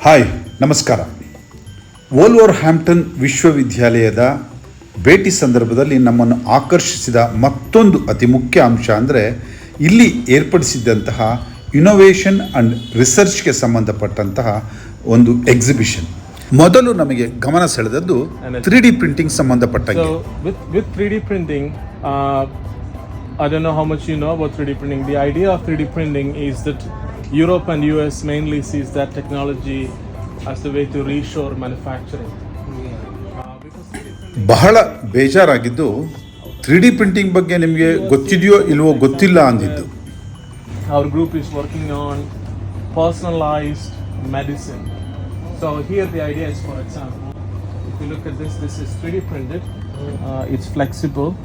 Hi, ನಮಸ್ಕಾರ. ಓಲ್ವರ್ Hampton ವಿಶ್ವವಿದ್ಯಾಲಯದ ಭೇಟಿ ಸಂದರ್ಭದಲ್ಲಿ ನಮ್ಮನ್ನು ಆಕರ್ಷಿಸಿದ ಮತ್ತೊಂದು ಅತಿ ಮುಖ್ಯ ಅಂಶ ಅಂದರೆ ಇಲ್ಲಿ ಏರ್ಪಡಿಸಿದ್ದಂತಹ ಇನ್ನೋವೇಷನ್ ಆ್ಯಂಡ್ ರಿಸರ್ಚ್ಗೆ ಸಂಬಂಧಪಟ್ಟಂತಹ ಒಂದು ಎಕ್ಸಿಬಿಷನ್ ಮೊದಲು ನಮಗೆ ಗಮನ ಸೆಳೆದದ್ದು ತ್ರೀ ಡಿ ಪ್ರಿಂಟಿಂಗ್ ಸಂಬಂಧಪಟ್ಟ with with three D printing I do know how much you know about three D printing the idea of three D printing is that Europe and U S mainly sees that technology as the way to reshore manufacturing ಬಹಳ ಬೇಜಾರಾಗಿದ್ದು three D printing ಬಗ್ಗೆ ನಿಮಗೆ ಗೊತ್ತಿದೆಯೋ ಇಲ್ವೋ ಗೊತ್ತಿಲ್ಲ ಅಂದಿದ್ದು. Our group is working on personalized medicine. So here the idea is, for example, if you look at this, this is 3D printed. Uh, it's flexible.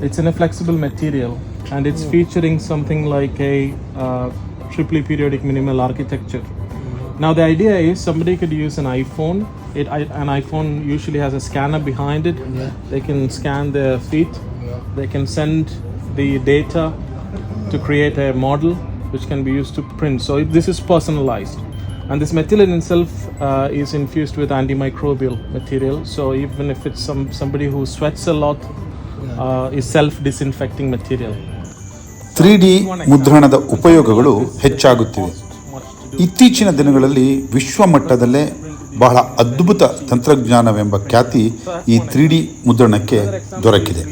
It's in a flexible material, and it's featuring something like a uh, triply periodic minimal architecture. Now the idea is somebody could use an iPhone. It I- an iPhone usually has a scanner behind it. They can scan their feet. They can send the data to create a model which can be used to print. So this is personalized, and this material itself uh, is infused with antimicrobial material. So even if it's some somebody who sweats a lot, uh, is self-disinfecting material. Three D ಮುದ್ರಣದ ಉಪಯೋಗಗಳು ಹೆಚ್ಚಾಗುತ್ತಿವೆ. ಇತ್ತೀಚಿನ ದಿನಗಳಲ್ಲಿ ವಿಶ್ವ ಮಟ್ಟದಲ್ಲೇ ಬಹಳ ಅದ್ಭುತ ತಂತ್ರಜ್ಞಾನವೆಂಬ ಖ್ಯಾತಿ ಈ three D ಮುದ್ರಣಕ್ಕೆ ದೊರಕಿದೆ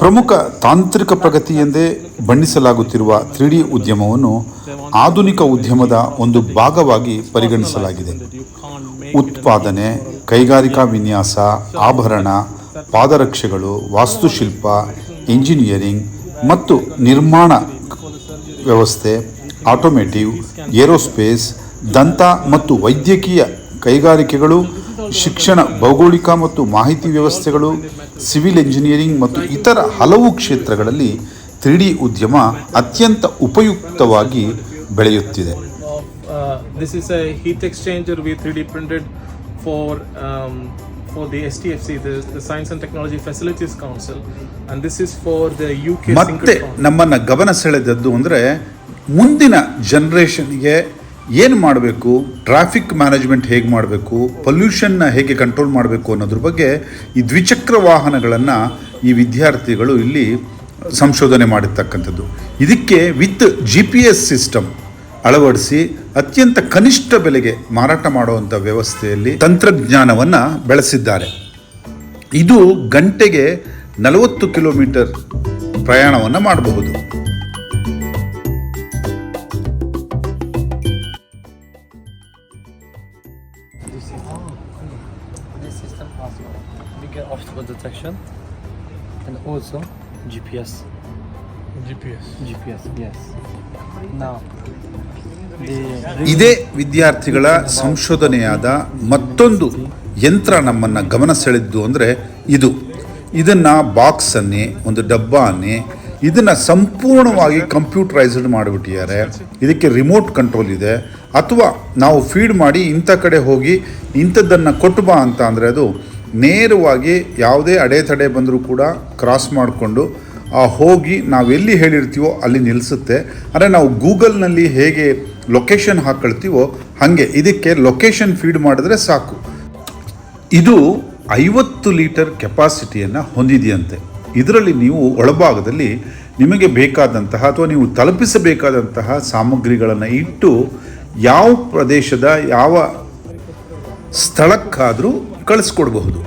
ಪ್ರಮುಖ ತಾಂತ್ರಿಕ ಪ್ರಗತಿ ಎಂದೇ ಬಣ್ಣಿಸಲಾಗುತ್ತಿರುವ ತ್ರೀ ಡಿ ಉದ್ಯಮವನ್ನು ಆಧುನಿಕ ಉದ್ಯಮದ ಒಂದು ಭಾಗವಾಗಿ ಪರಿಗಣಿಸಲಾಗಿದೆ. ಉತ್ಪಾದನೆ, ಕೈಗಾರಿಕಾ ವಿನ್ಯಾಸ, ಆಭರಣ, ಪಾದರಕ್ಷೆಗಳು, ವಾಸ್ತುಶಿಲ್ಪ, ಇಂಜಿನಿಯರಿಂಗ್ ಮತ್ತು ನಿರ್ಮಾಣ ವ್ಯವಸ್ಥೆ, ಆಟೋಮೇಟಿವ್, ಏರೋಸ್ಪೇಸ್, ದಂತ ಮತ್ತು ವೈದ್ಯಕೀಯ ಕೈಗಾರಿಕೆಗಳು ಶಿಕ್ಷಣ ಭೌಗೋಳಿಕ ಮತ್ತು ಮಾಹಿತಿ ವ್ಯವಸ್ಥೆಗಳು ಸಿವಿಲ್ ಎಂಜಿನಿಯರಿಂಗ್ ಮತ್ತು ಇತರ ಹಲವು ಕ್ಷೇತ್ರಗಳಲ್ಲಿ ತ್ರೀ ಡಿ ಉದ್ಯಮ ಅತ್ಯಂತ ಉಪಯುಕ್ತವಾಗಿ ಬೆಳೆಯುತ್ತಿದೆ uh, this is a heat exchanger we 3D printed for um, for the STFC, the, the Science and Technology Facilities Council, and this is for the UK ಮತ್ತೆ ನಮ್ಮನ್ನು ಗಮನ ಸೆಳೆದದ್ದು ಅಂದರೆ ಮುಂದಿನ ಜನ್ರೇಷನ್ಗೆ ಏನು ಮಾಡಬೇಕು? ಟ್ರಾಫಿಕ್ ಮ್ಯಾನೇಜ್ಮೆಂಟ್ ಹೇಗೆ ಮಾಡಬೇಕು? ಪೊಲ್ಯೂಷನ್ನ ಹೇಗೆ ಕಂಟ್ರೋಲ್ ಮಾಡಬೇಕು ಅನ್ನೋದ್ರ ಬಗ್ಗೆ ಈ ದ್ವಿಚಕ್ರ ವಾಹನಗಳನ್ನು ಈ ವಿದ್ಯಾರ್ಥಿಗಳು ಇಲ್ಲಿ ಸಂಶೋಧನೆ ಮಾಡಿರ್ತಕ್ಕಂಥದ್ದು. ಇದಕ್ಕೆ with G P S system ಅಳವಡಿಸಿ ಅತ್ಯಂತ ಕನಿಷ್ಠ ಬೆಲೆಗೆ ಮಾರಾಟ ಮಾಡುವಂಥ ವ್ಯವಸ್ಥೆಯಲ್ಲಿ ತಂತ್ರಜ್ಞಾನವನ್ನು ಬೆಳೆಸಿದ್ದಾರೆ. ಇದು ಗಂಟೆಗೆ ನಲವತ್ತು ಕಿಲೋಮೀಟರ್ ಪ್ರಯಾಣವನ್ನು ಮಾಡಬಹುದು. Also GPS. GPS. GPS, yes. Now, ಇದೇ ವಿದ್ಯಾರ್ಥಿಗಳ ಸಂಶೋಧನೆಯಾದ ಮತ್ತೊಂದು ಯಂತ್ರ ನಮ್ಮನ್ನು ಗಮನ ಸೆಳೆದ್ದು ಅಂದರೆ ಇದು ಇದನ್ನು ಬಾಕ್ಸನ್ನೇ ಒಂದು ಡಬ್ಬ ಅನ್ನಿ ಇದನ್ನು ಸಂಪೂರ್ಣವಾಗಿ ಕಂಪ್ಯೂಟರೈಸ್ಡ್ ಮಾಡಿಬಿಟ್ಟಿದ್ದಾರೆ ಇದಕ್ಕೆ ರಿಮೋಟ್ ಕಂಟ್ರೋಲ್ ಇದೆ ಅಥವಾ ನಾವು ಫೀಡ್ ಮಾಡಿ ಇಂಥ ಕಡೆ ಹೋಗಿ ಇಂಥದ್ದನ್ನು ಕೊಟ್ಟು ಬಾ ಅಂತ ಅಂದರೆ ಅದು ನೇರವಾಗಿ ಯಾವುದೇ ಅಡೆತಡೆ ಬಂದರೂ ಕೂಡ ಕ್ರಾಸ್ ಮಾಡಿಕೊಂಡು, ಆ ಹೋಗಿ ನಾವೆಲ್ಲಿ ಹೇಳಿರ್ತೀವೋ ಅಲ್ಲಿ ನಿಲ್ಲಿಸುತ್ತೆ ಅಂದರೆ ನಾವು ಗೂಗಲ್ನಲ್ಲಿ ಹೇಗೆ ಲೊಕೇಶನ್ ಹಾಕ್ಕೊಳ್ತೀವೋ ಹಾಗೆ, ಇದಕ್ಕೆ ಲೊಕೇಶನ್ ಫೀಡ್ ಮಾಡಿದ್ರೆ ಸಾಕು. ಇದು ಐವತ್ತು ಲೀಟರ್ ಕೆಪಾಸಿಟಿಯನ್ನು ಹೊಂದಿದೆಯಂತೆ. ಇದರಲ್ಲಿ ನೀವು ಒಳಭಾಗದಲ್ಲಿ ನಿಮಗೆ ಬೇಕಾದಂತಹ ಅಥವಾ ನೀವು ತಲುಪಿಸಬೇಕಾದಂತಹ ಸಾಮಗ್ರಿಗಳನ್ನು ಇಟ್ಟು ಯಾವ ಪ್ರದೇಶದ ಯಾವ ಸ್ಥಳಕ್ಕಾದರೂ ಕಳಿಸ್ಕೊಡ್ಬಹುದು.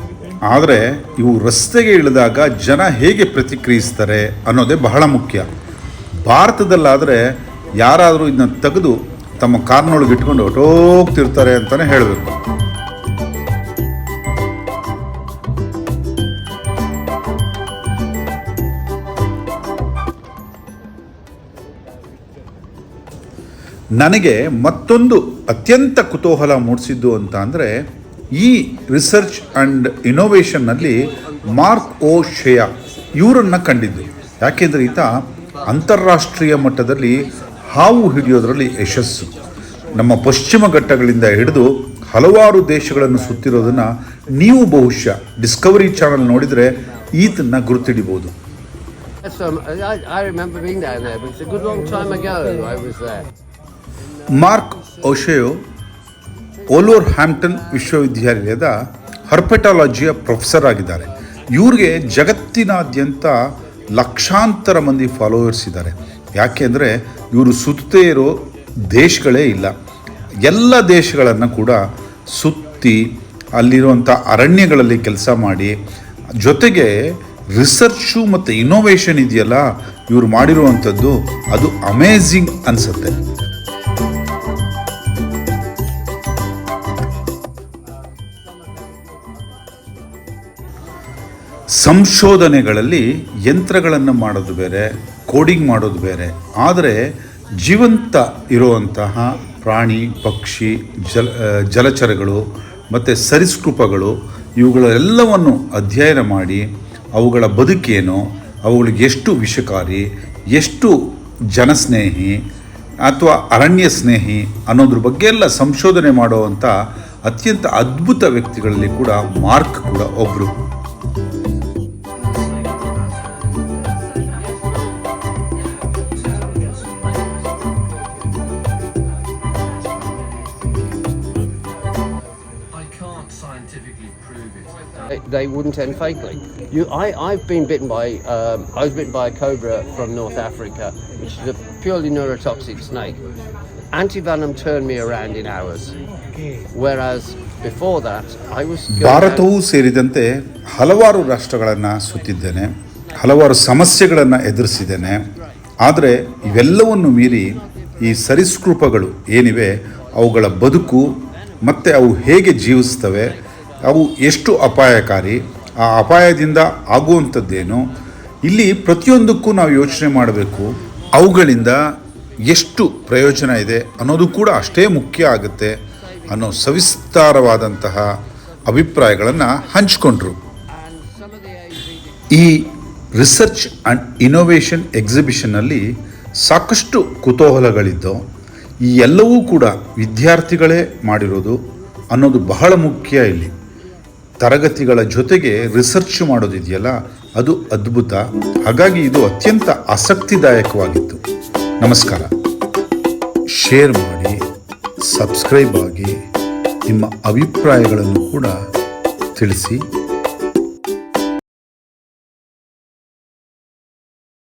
ಆದರೆ ಇವು ರಸ್ತೆಗೆ ಇಳಿದಾಗ ಜನ ಹೇಗೆ ಪ್ರತಿಕ್ರಿಯಿಸ್ತಾರೆ ಅನ್ನೋದೇ ಬಹಳ ಮುಖ್ಯ. ಭಾರತದಲ್ಲಾದರೆ ಯಾರಾದರೂ ಇದನ್ನ ತೆಗೆದು ತಮ್ಮ ಕಾರ್ನೊಳಗೆ ಇಟ್ಕೊಂಡು ಹೊಟ್ಟೋಗ್ತಿರ್ತಾರೆ ಅಂತಲೇ ಹೇಳಬೇಕು. ನನಗೆ ಮತ್ತೊಂದು ಅತ್ಯಂತ ಕುತೂಹಲ ಮೂಡಿಸಿದ್ದು ಅಂತ ಅಂದರೆ ಈ ರಿಸರ್ಚ್ ಆ್ಯಂಡ್ ಇನೋವೇಷನ್ನಲ್ಲಿ ಮಾರ್ಕ್ ಓ ಶೇಯಾ ಇವರನ್ನು ಕಂಡಿದ್ದು. ಯಾಕೆಂದರೆ ಈತ ಅಂತಾರಾಷ್ಟ್ರೀಯ ಮಟ್ಟದಲ್ಲಿ ಹಾವು ಹಿಡಿಯೋದರಲ್ಲಿ ಯಶಸ್ಸು. ನಮ್ಮ ಪಶ್ಚಿಮ ಘಟ್ಟಗಳಿಂದ ಹಿಡಿದು ಹಲವಾರು ದೇಶಗಳನ್ನು ಸುತ್ತಿರೋದನ್ನು ನೀವು ಬಹುಶಃ ಡಿಸ್ಕವರಿ ಚಾನಲ್ ನೋಡಿದರೆ ಈತನ್ನು ಗುರುತಿಡಿಬೋದು. ಮಾರ್ಕ್ ಓಶೆಯೋ ಓಲೋರ್ ಹ್ಯಾಂಪ್ಟನ್ ವಿಶ್ವವಿದ್ಯಾಲಯದ ಹರ್ಪೆಟಾಲಜಿಯ ಪ್ರೊಫೆಸರ್ ಆಗಿದ್ದಾರೆ. ಇವ್ರಿಗೆ ಜಗತ್ತಿನಾದ್ಯಂತ ಲಕ್ಷಾಂತರ ಮಂದಿ ಫಾಲೋವರ್ಸ್ ಇದ್ದಾರೆ. ಯಾಕೆಂದರೆ ಇವರು ಸುತ್ತೇ ಇರೋ ದೇಶಗಳೇ ಇಲ್ಲ. ಎಲ್ಲ ದೇಶಗಳನ್ನು ಕೂಡ ಸುತ್ತಿ ಅಲ್ಲಿರುವಂಥ ಅರಣ್ಯಗಳಲ್ಲಿ ಕೆಲಸ ಮಾಡಿ, ಜೊತೆಗೆ ರಿಸರ್ಚು ಮತ್ತು ಇನೋವೇಷನ್ ಇದೆಯಲ್ಲ, ಇವರು ಮಾಡಿರುವಂಥದ್ದು ಅದು ಅಮೇಝಿಂಗ್ ಅನಿಸುತ್ತೆ. ಸಂಶೋಧನೆಗಳಲ್ಲಿ ಯಂತ್ರಗಳನ್ನು ಮಾಡೋದು ಬೇರೆ, ಕೋಡಿಂಗ್ ಮಾಡೋದು ಬೇರೆ. ಆದರೆ ಜೀವಂತ ಇರುವಂತಹ ಪ್ರಾಣಿ, ಪಕ್ಷಿ, ಜಲ ಜಲಚರಗಳು ಮತ್ತು ಸರಿಸೃಪಗಳು ಇವುಗಳೆಲ್ಲವನ್ನು ಅಧ್ಯಯನ ಮಾಡಿ ಅವುಗಳ ಬದುಕೇನು, ಅವುಗಳಿಗೆ ಎಷ್ಟು ವಿಷಕಾರಿ, ಎಷ್ಟು ಜನಸ್ನೇಹಿ ಅಥವಾ ಅರಣ್ಯ ಸ್ನೇಹಿ ಅನ್ನೋದ್ರ ಬಗ್ಗೆ ಎಲ್ಲ ಸಂಶೋಧನೆ ಮಾಡುವಂಥ ಅತ್ಯಂತ ಅದ್ಭುತ ವ್ಯಕ್ತಿಗಳಲ್ಲಿ ಕೂಡ ಮಾರ್ಕ್ ಕೂಡ ಒಬ್ಬರು They, wouldn't end fatally. You, I, I've been bitten by, um, I was bitten by a cobra from North Africa, which is a purely neurotoxic snake. Antivenom turned me around in hours, whereas before that I was. ಭಾರತವೂ ಸೇರಿದಂತೆ ಹಲವಾರು ರಾಷ್ಟ್ರಗಳನ್ನು ಸುತ್ತಿದ್ದೇನೆ ಹಲವಾರು ಸಮಸ್ಯೆಗಳನ್ನು ಎದುರಿಸಿದ್ದೇನೆ ಆದರೆ ಇವೆಲ್ಲವನ್ನು ಮೀರಿ ಈ ಸರಿಸೃಪಗಳು ಏನಿವೆ ಅವುಗಳ ಬದುಕು ಮತ್ತು ಅವು ಹೇಗೆ ಜೀವಿಸ್ತವೆ ಅವು ಎಷ್ಟು ಅಪಾಯಕಾರಿ? ಆ ಅಪಾಯದಿಂದ ಆಗುವಂಥದ್ದೇನು? ಇಲ್ಲಿ ಪ್ರತಿಯೊಂದಕ್ಕೂ ನಾವು ಯೋಚನೆ ಮಾಡಬೇಕು. ಅವುಗಳಿಂದ ಎಷ್ಟು ಪ್ರಯೋಜನ ಇದೆ ಅನ್ನೋದು ಕೂಡ ಅಷ್ಟೇ ಮುಖ್ಯ ಆಗುತ್ತೆ ಅನ್ನೋ ಸವಿಸ್ತಾರವಾದಂತಹ ಅಭಿಪ್ರಾಯಗಳನ್ನು ಹಂಚಿಕೊಂಡ್ರು. ಈ ರಿಸರ್ಚ್ ಆ್ಯಂಡ್ ಇನೋವೇಷನ್ ಎಕ್ಸಿಬಿಷನ್ನಲ್ಲಿ ಸಾಕಷ್ಟು ಕುತೂಹಲಗಳಿದ್ದು ಈ ಎಲ್ಲವೂ ಕೂಡ ವಿದ್ಯಾರ್ಥಿಗಳೇ ಮಾಡಿರೋದು ಅನ್ನೋದು ಬಹಳ ಮುಖ್ಯ ಇಲ್ಲಿ. ತರಗತಿಗಳ ಜೊತೆಗೆ ರಿಸರ್ಚ್ ಮಾಡೋದಿದೆಯಲ್ಲ, ಅದು ಅದ್ಭುತ. ಹಾಗಾಗಿ ಇದು ಅತ್ಯಂತ ಆಸಕ್ತಿದಾಯಕವಾಗಿತ್ತು. ನಮಸ್ಕಾರ. ಶೇರ್ ಮಾಡಿ ಸಬ್ಸ್ಕ್ರೈಬ್ ಆಗಿ, ನಿಮ್ಮ ಅಭಿಪ್ರಾಯಗಳನ್ನು ಕೂಡ ತಿಳಿಸಿ.